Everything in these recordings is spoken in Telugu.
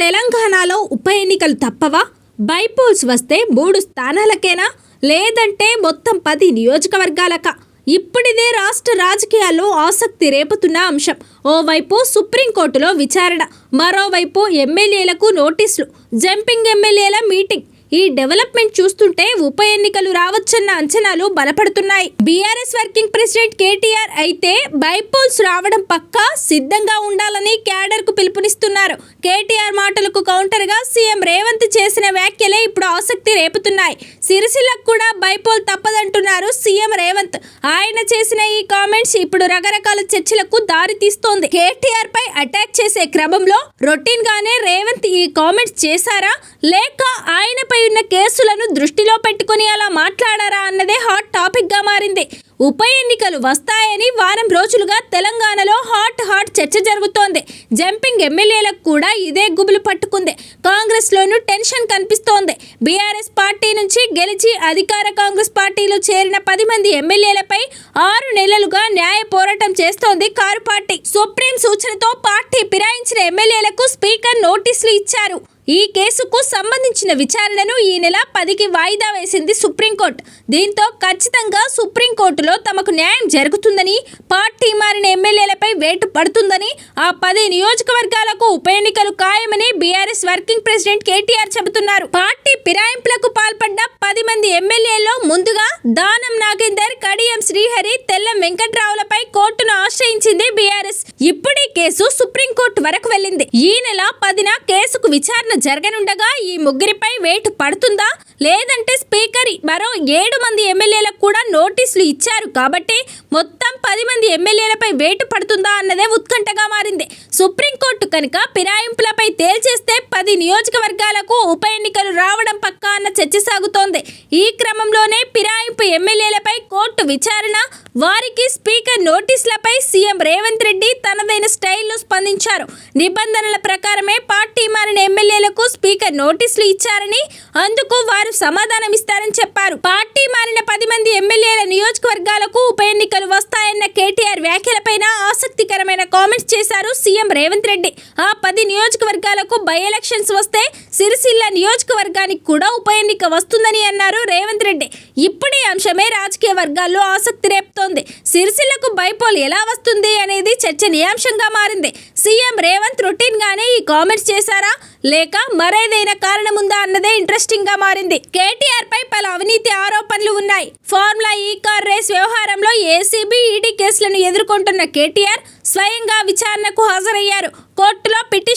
తెలంగాణలో ఉప ఎన్నికలు తప్పవా? బైపోల్స్ వస్తే మూడు స్థానాలకేనా? లేదంటే మొత్తం పది నియోజకవర్గాలక? ఇప్పుడిదే రాష్ట్ర రాజకీయాల్లో ఆసక్తి రేపుతున్న అంశం. ఓవైపు సుప్రీంకోర్టులో విచారణ మరోవైపు ఎమ్మెల్యేలకు నోటీసులు జంపింగ్ ఎమ్మెల్యేల మీటింగ్. ఈ డెవలప్మెంట్ చూస్తుంటే ఉప ఎన్నికలు రావచ్చన్న అంచనాలు బలపడుతున్నాయి. బీఆర్ఎస్ వర్కింగ్ ప్రెసిడెంట్ కేటీఆర్ అయితే బైపోల్స్ రావడం పక్కా సిద్ధంగా ఉండాలని క్యాడర్కు పిలుపునిస్తున్నారు. కేటీఆర్ మాటలకు కౌంటర్గా సీఎం రేవంత్ చేసిన వ్యాఖ్యలే ఇప్పుడు ఆసక్తి రేపుతున్నాయి. సిరిసిల్లకు కూడా బైపోల్ అంటున్నారు సీఎం రేవంత్. ఆయన చేసిన ఈ కామెంట్స్ ఇప్పుడు రకరకాల చర్చలకు దారి తీస్తోంది. కేటీఆర్ పై అటాక్ చేసే క్రమంలో రొటీన్ గానే రేవంత్ ఈ కామెంట్స్ చేశారా? లేక ఆయనపై ఉన్న కేసులను దృష్టిలో పెట్టుకుని అలా మాట్లాడారా అన్నదే హాట్ టాపిక్గా మారింది. ఉప ఎన్నికలు వస్తాయని వారం రోజులుగా తెలంగాణలో హాట్ హాట్ చర్చ జరుగుతోంది. జంపింగ్ ఎమ్మెల్యేలకు కూడా ఇదే గుబులు పట్టుకుంది. కాంగ్రెస్లోనూ టెన్షన్ కనిపిస్తోంది. బీఆర్ఎస్ పార్టీ నుంచి గెలిచి అధికార కాంగ్రెస్ పార్టీలో చేరిన పది మంది ఎమ్మెల్యేలపై ఆరు నెలలుగా న్యాయ పోరాటం చేస్తోంది కారు పార్టీ. సుప్రీం సూచనతో పార్టీ ఫిరాయించిన ఎమ్మెల్యేలకు స్పీకర్ నోటీసులు ఇచ్చారు. ఈ కేసుకు సంబంధించిన విచారణను ఈ నెల పదికి వాయిదా వేసింది సుప్రీంకోర్టు. దీంతో ఖచ్చితంగా సుప్రీంకోర్టులో తమకు న్యాయం జరుగుతుందని పార్టీ మారిన ఎమ్మెల్యేలపై వేటు పడుతుందని ఆ పది నియోజకవర్గాలకు ఉప ఎన్నికలు ఖాయమని బీఆర్ఎస్ వర్కింగ్ ప్రెసిడెంట్ కేటీఆర్ చెబుతున్నారు. పార్టీ ఫిరాయింపులకు పాల్పడ్డ పది మంది ఎమ్మెల్యేలో ముందుగా దానం నాగేందర్ కడియం శ్రీహరి తెల్లం వెంకట్రావులపై కోర్టును ఆశ్రయించింది బీఆర్ఎస్. ఇప్పుడు కేసు సుప్రీంకోర్టు వరకు వెళ్ళింది. ఈ నెల పదిన కేసుకు విచారణ జరగనుండగా ఈ ముగ్గురిపై వేటు పడుతుందా? లేదంటే స్పీకర్ మరో ఏడు మంది ఎమ్మెల్యేలకు కూడా నోటీసులు ఇచ్చారు కాబట్టి మొత్తం పది మంది ఎమ్మెల్యేలపై వేటు పడుతుందా అన్నదే ఉత్కంఠగా మారింది. సుప్రీంకోర్టు కనుక ఫిరాయింపులపై తేల్చేస్తే పది నియోజకవర్గాలకు ఉప ఎన్నికలు రావడం పక్కా అన్న చర్చ సాగుతోంది. ఈ క్రమంలోనే ఫిరాయింపు ఎమ్మెల్యేలపై కోర్టు విచారణ వారికి స్పీకర్ నోటీసులపై సీఎం రేవంత్ రెడ్డి తనదైన స్టైల్లో స్పందించారు. నిబంధనల ప్రకారమే పార్టీ మారిన స్పీకర్ నోటీసులు ఇచ్చారని అందుకు వారు సమాధానం ఇస్తారని చెప్పారు. పార్టీ మారిన పది మంది ఎమ్మెల్యేల నియోజకవర్గాలకు ఉప ఎన్నికలు వస్తాయన్న కేటీఆర్ వ్యాఖ్యలపైన ఆసక్తికరమైన కామెంట్స్ చేశారు సీఎం రేవంత్ రెడ్డి. ఆ పది నియోజకవర్గాలకు బై ఎలక్షన్స్ వస్తే సిరిసిల్ల నియోజకవర్గానికి కూడా ఉప ఎన్నిక వస్తుందని అన్నారు రేవంత్ రెడ్డి. ఇప్పుడే అంశమే రాజకీయ వర్గాల్లో ఆసక్తి రేపుతోంది. సిరిసిల్లకు బైపోల్ ఎలా వస్తుంది అనేది చర్చనీయాంశంగా మారింది. సీఎం రేవంత్ రొటీన్ కామెంట్స్ చేశారా? లేక మరేదైనా కారణం ఉందా అన్నదే ఇంట్రెస్టింగ్గా మారింది. కేటీఆర్ పై పలు అవినీతి ఆరోపణలు ఉన్నాయి. ఫార్ములా ఈ కార్ రేస్ వ్యవహారంలో ఏసీబీ ఈడీ కేసులను ఎదుర్కొంటున్న కేటీఆర్ స్వయంగా విచారణకు హాజరయ్యారు.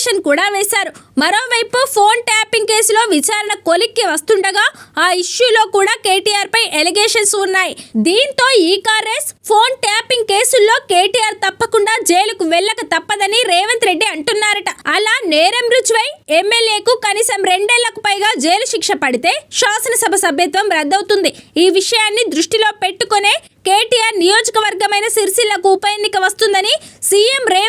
పిటిషన్ కూడా వేశారు. మరోవైపు ఫోన్ ట్యాపింగ్ కేసులో విచారణ కొలిక్కి వస్తుండగా ఆ ఇష్యూలో కూడా కేటీఆర్ పై ఎలిగేషన్స్ ఉన్నాయి. దీంతో ఈ కార్ఎస్ ఫోన్ ట్యాపింగ్ కేసుల్లో కేటీఆర్ తప్పకుండా జైలుకు వెళ్ళక తప్పదని రేవంత్ రెడ్డి అంటున్నారట. అలా నేరం రుజువై ఎమ్మెల్యేకు కనీసం రెండేళ్ళకు పైగా జైలు శిక్ష పడితే శాసనసభ సభ్యత్వం రద్దవుతుంది. ఈ విషయాన్ని దృష్టిలో పెట్టుకునే కేటీఆర్ నియోజకవర్గమైన సిరిసిల్లకు ఉప ఎన్నిక వస్తుందని సీఎం రే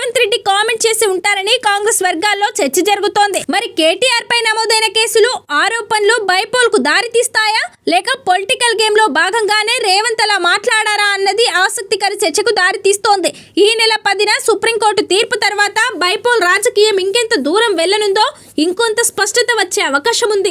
కామెంట్ చేసి ఉంటారని కాంగ్రెస్ వర్గాల్లో చర్చ జరుగుతోంది. మరి కేటీఆర్ పై నమోదైన కేసులు ఆరోపణలు బైపోల్కు దారి తీస్తాయా? లేక పొలిటికల్ గేమ్లో భాగంగానే రేవంత్ అలా మాట్లాడారా అన్నది ఆసక్తికర చర్చకు దారితీస్తోంది ఈ నెల పదిన సుప్రీంకోర్టు తీర్పు తర్వాత బైపోల్ రాజకీయం ఇంకెంత దూరం వెళ్ళనుందో ఇంకొంత స్పష్టత వచ్చే అవకాశం ఉంది